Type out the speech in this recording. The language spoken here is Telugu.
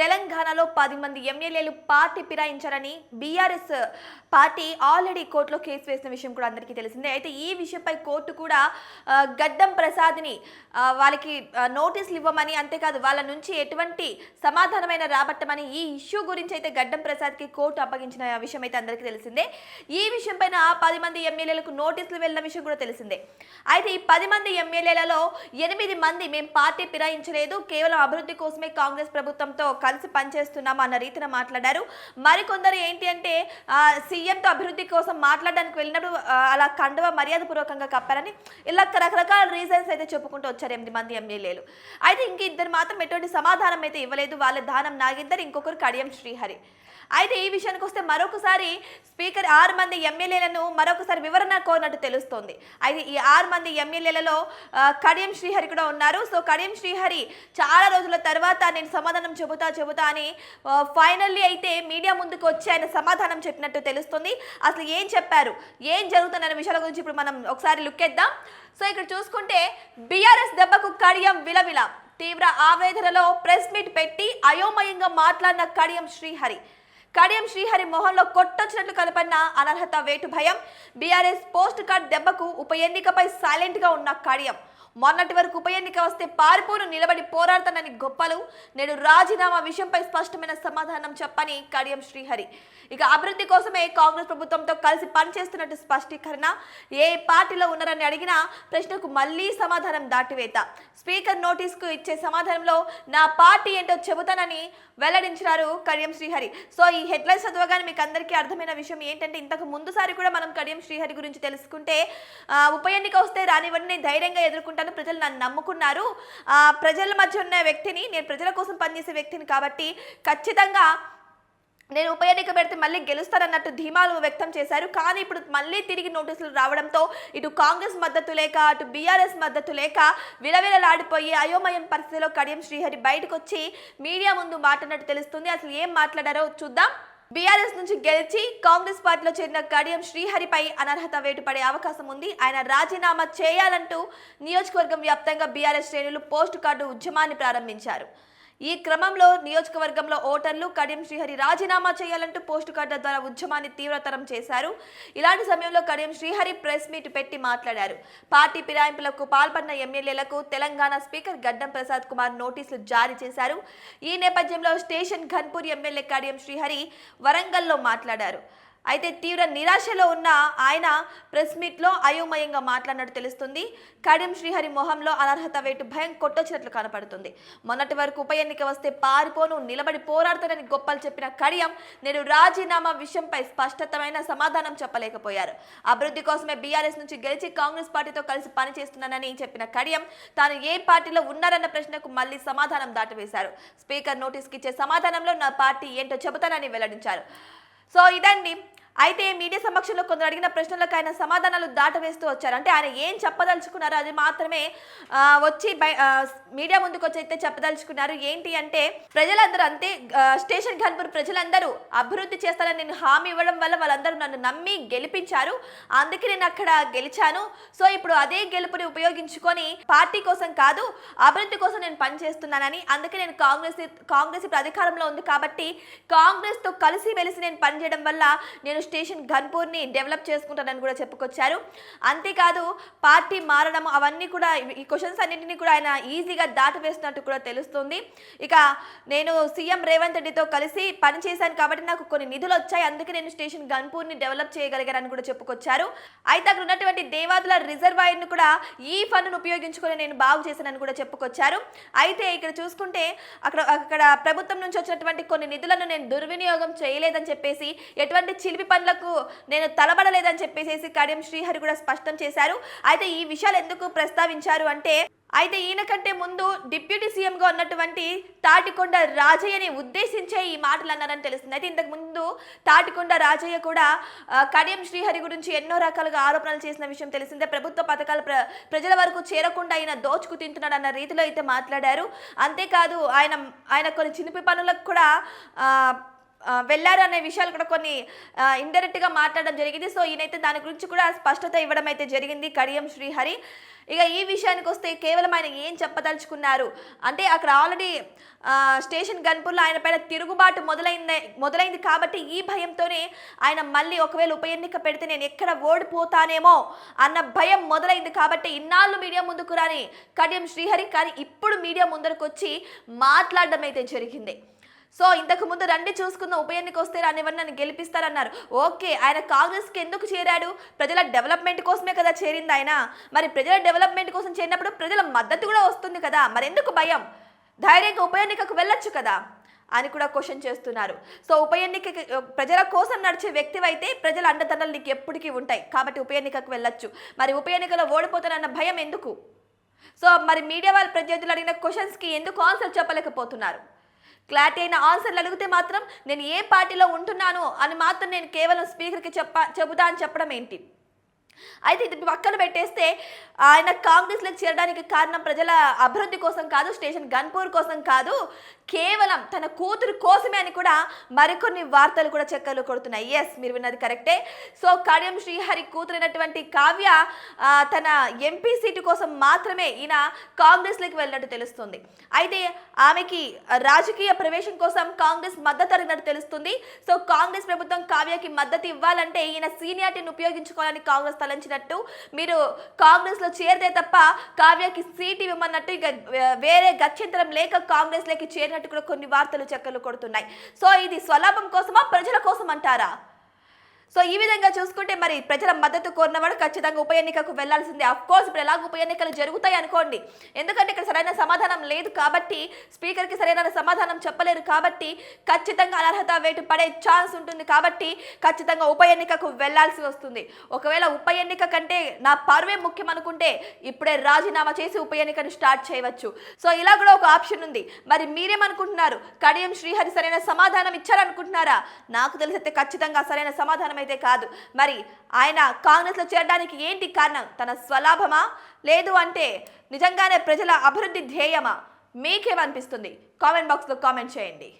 తెలంగాణలో పది మంది ఎమ్మెల్యేలు పార్టీ ఫిరాయించారని బీఆర్ఎస్ పార్టీ ఆల్రెడీ కోర్టులో కేసు వేసిన విషయం కూడా అందరికీ తెలిసిందే. అయితే ఈ విషయంపై కోర్టు కూడా గడ్డం ప్రసాద్ని వాళ్ళకి నోటీసులు ఇవ్వమని అంతేకాదు వాళ్ళ నుంచి ఎటువంటి సమాధానమైన రాబట్టమని ఈ ఇష్యూ గురించి అయితే గడ్డం ప్రసాద్కి కోర్టు అప్పగించిన విషయం అయితే అందరికీ తెలిసిందే. ఈ విషయంపైన పది మంది ఎమ్మెల్యేలకు నోటీసులు వెళ్ళిన విషయం కూడా తెలిసిందే. అయితే ఈ పది మంది ఎమ్మెల్యేలలో ఎనిమిది మంది మేము పార్టీ ఫిరాయించలేదు. కేవలం అభివృద్ధి కోసమే కాంగ్రెస్ ప్రభుత్వంతో కలిసి పనిచేస్తున్నాం అన్న రీతిన మాట్లాడారు. మరికొందరు ఏంటి అంటే సీఎంతో అభివృద్ధి కోసం మాట్లాడడానికి వెళ్ళినప్పుడు అలా కండువ మర్యాదపూర్వకంగా కప్పారని ఇలా రకరకాల రీజన్స్ అయితే చెప్పుకుంటూ వచ్చారు ఎనిమిది మంది ఎమ్మెల్యేలు. అయితే ఇంక ఇద్దరు మాత్రం ఎటువంటి సమాధానం అయితే ఇవ్వలేదు. వాళ్ళ దానం నాగేందర్ ఇంకొకరు కడియం శ్రీహరి. అయితే ఈ విషయానికి వస్తే మరొకసారి స్పీకర్ ఆరు మంది ఎమ్మెల్యేలను మరొకసారి వివరణ కోరినట్టు తెలుస్తోంది. అయితే ఈ ఆరు మంది ఎమ్మెల్యేలలో కడియం శ్రీహరి కూడా ఉన్నారు. సో కడియం శ్రీహరి చాలా రోజుల తర్వాత నేను సమాధానం చెబుతా చెబుతా అని ఫైనల్లీ అయితే మీడియా ముందుకు వచ్చి ఆయన సమాధానం చెప్పినట్టు తెలుస్తుంది. అసలు ఏం చెప్పారు? ఏం జరుగుతుందనే విషయాల గురించి ఇప్పుడు మనం ఒకసారి లుక్ ఎద్దాం సో ఇక్కడ చూసుకుంటే బీఆర్ఎస్ దెబ్బకు కడియం విలవిల. తీవ్ర ఆవేదనలో ప్రెస్ మీట్ పెట్టి అయోమయంగా మాట్లాడిన కడియం శ్రీహరి. కడియం శ్రీహరి మొహంలో కొట్టొచ్చినట్లు కనపడిన అనర్హత వేటు భయం. బీఆర్ఎస్ పోస్ట్ కార్డ్ దెబ్బకు ఉప ఎన్నికపై సైలెంట్గా ఉన్న కడియం. మొన్నటి వరకు ఉప ఎన్నిక వస్తే పారిపోను నిలబడి పోరాడతానని గొప్పలు. నేడు రాజీనామా విషయంపై స్పష్టమైన సమాధానం చెప్పని కడియం శ్రీహరి. ఇక అభివృద్ధి కోసమే కాంగ్రెస్ ప్రభుత్వంతో కలిసి పనిచేస్తున్నట్టు స్పష్టీకరణ. ఏ పార్టీలో ఉన్నారని అడిగిన ప్రశ్నకు మళ్ళీ సమాధానం దాటివేత. స్పీకర్ నోటీస్కు ఇచ్చే సమాధానంలో నా పార్టీ ఏంటో చెబుతానని వెల్లడించినారు కడియం శ్రీహరి. సో ఈ హెడ్లైన్స్ చదవగానే మీకు అందరికీ అర్థమైన విషయం ఏంటంటే ఇంతకు ముందుసారి కూడా మనం కడియం శ్రీహరి గురించి తెలుసుకుంటే ఉప ఎన్నిక వస్తే రానివ్వండి నేను ధైర్యంగా ఎదుర్కొంటాను ప్రజలు నన్ను నమ్ముకున్నారు. ఆ, ప్రజల మధ్య ఉన్న వ్యక్తిని నేను ప్రజల కోసం పనిచేసే వ్యక్తిని కాబట్టి ఖచ్చితంగా నేను ఉప ఎన్నిక పెడితే మళ్ళీ గెలుస్తారన్నట్టు ధీమాలు వ్యక్తం చేశారు. కానీ ఇప్పుడు మళ్ళీ తిరిగి నోటీసులు రావడంతో ఇటు కాంగ్రెస్ మద్దతు లేక అటు బీఆర్ఎస్ మద్దతు లేక విలవిలలాడిపోయి అయోమయం పరిస్థితిలో కడియం శ్రీహరి బయటకు వచ్చి మీడియా ముందు మాట్లాడినట్టు తెలుస్తుంది. అసలు ఏం మాట్లాడారో చూద్దాం. బీఆర్ఎస్ నుంచి గెలిచి కాంగ్రెస్ పార్టీలో చేరిన కడియం శ్రీహరిపై అనర్హత వేటు పడే అవకాశం ఉంది. ఆయన రాజీనామా చేయాలంటూ నియోజకవర్గం వ్యాప్తంగా బీఆర్ఎస్ శ్రేణులు పోస్ట్ కార్డు ఉద్యమాన్ని ప్రారంభించారు. ఈ క్రమంలో నియోజకవర్గంలో ఓటర్లు కడియం శ్రీహరి రాజీనామా చేయాలంటూ పోస్టు కార్డుల ద్వారా ఉద్యమాన్ని తీవ్రతరం చేశారు. ఇలాంటి సమయంలో కడియం శ్రీహరి ప్రెస్ మీట్ పెట్టి మాట్లాడారు. పార్టీ ఫిరాయింపులకు పాల్పడిన ఎమ్మెల్యేలకు తెలంగాణ స్పీకర్ గడ్డం ప్రసాద్ కుమార్ నోటీసులు జారీ చేశారు. ఈ నేపథ్యంలో స్టేషన్ ఘన్పూర్ ఎమ్మెల్యే కడియం శ్రీహరి వరంగల్లో మాట్లాడారు. అయితే తీవ్ర నిరాశలో ఉన్న ఆయన ప్రెస్ మీట్లో అయోమయంగా మాట్లాడినట్టు తెలుస్తుంది. కడియం శ్రీహరి మొహంలో అనర్హత వేటు భయం కొట్టొచ్చినట్లు కనపడుతుంది. మొన్నటి వరకు ఉప ఎన్నిక వస్తే పారిపోను నిలబడి పోరాడతానని గొప్పలు చెప్పిన కడియం నేడు రాజీనామా విషయంపై స్పష్టతమైన సమాధానం చెప్పలేకపోయారు. అభివృద్ధి కోసమే బీఆర్ఎస్ నుంచి గెలిచి కాంగ్రెస్ పార్టీతో కలిసి పనిచేస్తున్నానని చెప్పిన కడియం తాను ఏ పార్టీలో ఉన్నారన్న ప్రశ్నకు మళ్ళీ సమాధానం దాటవేశారు. స్పీకర్ నోటీస్కి ఇచ్చే సమాధానంలో నా పార్టీ ఏంటో చెబుతానని వెల్లడించారు. సో ఇదండి. అయితే మీడియా సమక్షంలో కొందరు అడిగిన ప్రశ్నలకు ఆయన సమాధానాలు దాటవేస్తూ వచ్చారు. అంటే ఆయన ఏం చెప్పదలుచుకున్నారు అది మాత్రమే వచ్చి మీడియా ముందుకు వచ్చి అయితే చెప్పదలుచుకున్నారు. ఏంటి అంటే ప్రజలందరూ అంతే స్టేషన్ ఘన్పూర్ ప్రజలందరూ అభివృద్ధి చేస్తారని నేను హామీ ఇవ్వడం వల్ల వాళ్ళందరూ నన్ను నమ్మి గెలిపించారు. అందుకే నేను అక్కడ గెలిచాను. సో ఇప్పుడు అదే గెలుపుని ఉపయోగించుకొని పార్టీ కోసం కాదు అభివృద్ధి కోసం నేను పనిచేస్తున్నానని అందుకే నేను కాంగ్రెస్ కాంగ్రెస్ ఇప్పుడు అధికారంలో ఉంది కాబట్టి కాంగ్రెస్తో కలిసి మెలిసి నేను పనిచేయడం వల్ల నేను స్టేషన్ ఘన్పూర్ని డెవలప్ చేసుకుంటానని కూడా చెప్పుకొచ్చారు. అంతేకాదు పార్టీ మారడం అవన్నీ కూడా ఈ క్వశ్చన్స్ అన్నింటినీ కూడా ఆయన ఈజీగా దాటవేస్తున్నట్టు కూడా తెలుస్తుంది. ఇక నేను సీఎం రేవంత్ రెడ్డితో కలిసి పనిచేశాను కాబట్టి నాకు కొన్ని నిధులు వచ్చాయి. అందుకే నేను స్టేషన్ గన్పూర్ని డెవలప్ చేయగలిగానని కూడా చెప్పుకొచ్చారు. అయితే అక్కడ ఉన్నటువంటి దేవాదుల రిజర్వాయర్ను కూడా ఈ ఫండ్ను ఉపయోగించుకొని నేను బాగు చేశానని కూడా చెప్పుకొచ్చారు. అయితే ఇక్కడ చూసుకుంటే అక్కడ అక్కడ ప్రభుత్వం నుంచి వచ్చినటువంటి కొన్ని నిధులను నేను దుర్వినియోగం చేయలేదని చెప్పేసి ఎటువంటి చిలిపి పనులకు నేను తలబడలేదని చెప్పేసి కడియం శ్రీహరి కూడా స్పష్టం చేశారు. అయితే ఈ విషయాలు ఎందుకు ప్రస్తావించారు అంటే అయితే ఈయన కంటే ముందు డిప్యూటీ సీఎంగా ఉన్నటువంటి తాటికొండ రాజయ్యని ఉద్దేశించే ఈ మాటలు అన్నారని తెలుస్తుంది. అయితే ఇంతకు ముందు తాటికొండ రాజయ్య కూడా కడియం శ్రీహరి గురించి ఎన్నో రకాలుగా ఆరోపణలు చేసిన విషయం తెలిసిందే. ప్రభుత్వ పథకాలు ప్ర ప్రజల వరకు చేరకుండా ఆయన దోచుకు తింటున్నాడు అన్న రీతిలో అయితే మాట్లాడారు. అంతేకాదు ఆయన ఆయన కొన్ని చినిపి పనులకు కూడా వెళ్ళారు అనే విషయాలు కూడా కొన్ని ఇండైరెక్ట్గా మాట్లాడడం జరిగింది. సో ఈయనైతే దాని గురించి కూడా స్పష్టత ఇవ్వడం అయితే జరిగింది కడియం శ్రీహరి. ఇక ఈ విషయానికి వస్తే కేవలం ఆయన ఏం చెప్పదలుచుకున్నారు? అంటే అక్కడ ఆల్రెడీ స్టేషన్ గన్పూర్లో ఆయన పైన తిరుగుబాటు మొదలైంది మొదలైంది కాబట్టి ఈ భయంతోనే ఆయన మళ్ళీ ఒకవేళ ఉప ఎన్నిక పెడితే నేను ఎక్కడ ఓడిపోతానేమో అన్న భయం మొదలైంది కాబట్టి ఇన్నాళ్ళు మీడియా ముందుకు రాని కడియం శ్రీహరి కానీ ఇప్పుడు మీడియా ముందరకు వచ్చి మాట్లాడడం అయితే జరిగింది. సో ఇంతకు ముందు రండి చూసుకున్న ఉప ఎన్నిక వస్తే రానివ్వండి నన్ను గెలిపిస్తారన్నారు. ఓకే ఆయన కాంగ్రెస్కి ఎందుకు చేరాడు? ప్రజల డెవలప్మెంట్ కోసమే కదా చేరింది ఆయన. మరి ప్రజల డెవలప్మెంట్ కోసం చేరినప్పుడు ప్రజల మద్దతు కూడా వస్తుంది కదా. మరి ఎందుకు భయం? ధైర్యంగా ఉప ఎన్నికకు వెళ్ళొచ్చు కదా అని కూడా క్వశ్చన్ చేస్తున్నారు. సో ఉప ఎన్నిక ప్రజల కోసం నడిచే వ్యక్తివైతే ప్రజల అండదండలు నీకు ఎప్పటికీ ఉంటాయి. కాబట్టి ఉప ఎన్నికకు వెళ్ళొచ్చు. మరి ఉప ఎన్నికలో ఓడిపోతానన్న భయం ఎందుకు? సో మరి మీడియా వాళ్ళ ప్రత్యర్థులు అడిగిన క్వశ్చన్స్కి ఎందుకు ఆన్సర్ చెప్పలేకపోతున్నారు? క్లారిటీ అయిన ఆన్సర్లు అడిగితే మాత్రం నేను ఏ పార్టీలో ఉంటున్నాను అని మాత్రం నేను కేవలం స్పీకర్కి చెప్ప చెబుతా అని చెప్పడం ఏంటి? అయితే ఇది పక్కన పెట్టేస్తే ఆయన కాంగ్రెస్లోకి చేరడానికి కారణం ప్రజల అభివృద్ధి కోసం కాదు స్టేషన్ గన్పూర్ కోసం కాదు కేవలం తన కూతురు కోసమే అని కూడా మరికొన్ని వార్తలు కూడా చెక్కలు కొడుతున్నాయి. ఎస్ మీరు విన్నది కరెక్టే. సో కడియం శ్రీహరి కూతురైనటువంటి కావ్య తన ఎంపీ సీటు కోసం మాత్రమే ఈయన కాంగ్రెస్లోకి వెళ్ళినట్టు తెలుస్తుంది. అయితే ఆమెకి రాజకీయ ప్రవేశం కోసం కాంగ్రెస్ మద్దతు అడిగినట్టు తెలుస్తుంది. సో కాంగ్రెస్ ప్రభుత్వం కావ్యకి మద్దతు ఇవ్వాలంటే ఈయన సీనియారిటీని ఉపయోగించుకోవాలని కాంగ్రెస్ తలంచినట్టు మీరు కాంగ్రెస్లో చేరితే తప్ప కావ్యకి సీటు ఇవ్వమన్నట్టు ఇక వేరే గత్యంతరం లేక కాంగ్రెస్లోకి చేరినట్టు కూడా కొన్ని వార్తలు చక్కర్లు కొడుతున్నాయి. సో ఇది స్వలాభం కోసమా? ప్రజల కోసం అంటారా సో ఈ విధంగా చూసుకుంటే మరి ప్రజల మద్దతు కోరినవాడు ఖచ్చితంగా ఉప ఎన్నికకు వెళ్ళాల్సిందే. అఫ్ కోర్స్ ఇప్పుడు ఎలాగో ఉప ఎన్నికలు జరుగుతాయి అనుకోండి. ఎందుకంటే ఇక్కడ సరైన సమాధానం లేదు కాబట్టి స్పీకర్కి సరైన సమాధానం చెప్పలేరు కాబట్టి ఖచ్చితంగా అనర్హత వేటు పడే ఛాన్స్ ఉంటుంది కాబట్టి ఖచ్చితంగా ఉప ఎన్నికకు వెళ్ళాల్సి వస్తుంది. ఒకవేళ ఉప ఎన్నిక కంటే నా పరువే ముఖ్యం అనుకుంటే ఇప్పుడే రాజీనామా చేసి ఉప ఎన్నికను స్టార్ట్ చేయవచ్చు. సో ఇలా కూడా ఒక ఆప్షన్ ఉంది. మరి మీరేమనుకుంటున్నారు? కడియం శ్రీహరి సరైన సమాధానం ఇచ్చారనుకుంటున్నారా? నాకు తెలిసైతే ఖచ్చితంగా సరైన సమాధానం అయితే కాదు. మరి ఆయన కాంగ్రెస్లో చేరడానికి ఏంటి కారణం? తన స్వలాభమా? లేదు అంటే నిజంగానే ప్రజల అభివృద్ధి ధ్యేయమా? మీకేమనిపిస్తుంది? కామెంట్ బాక్స్లో కామెంట్ చేయండి.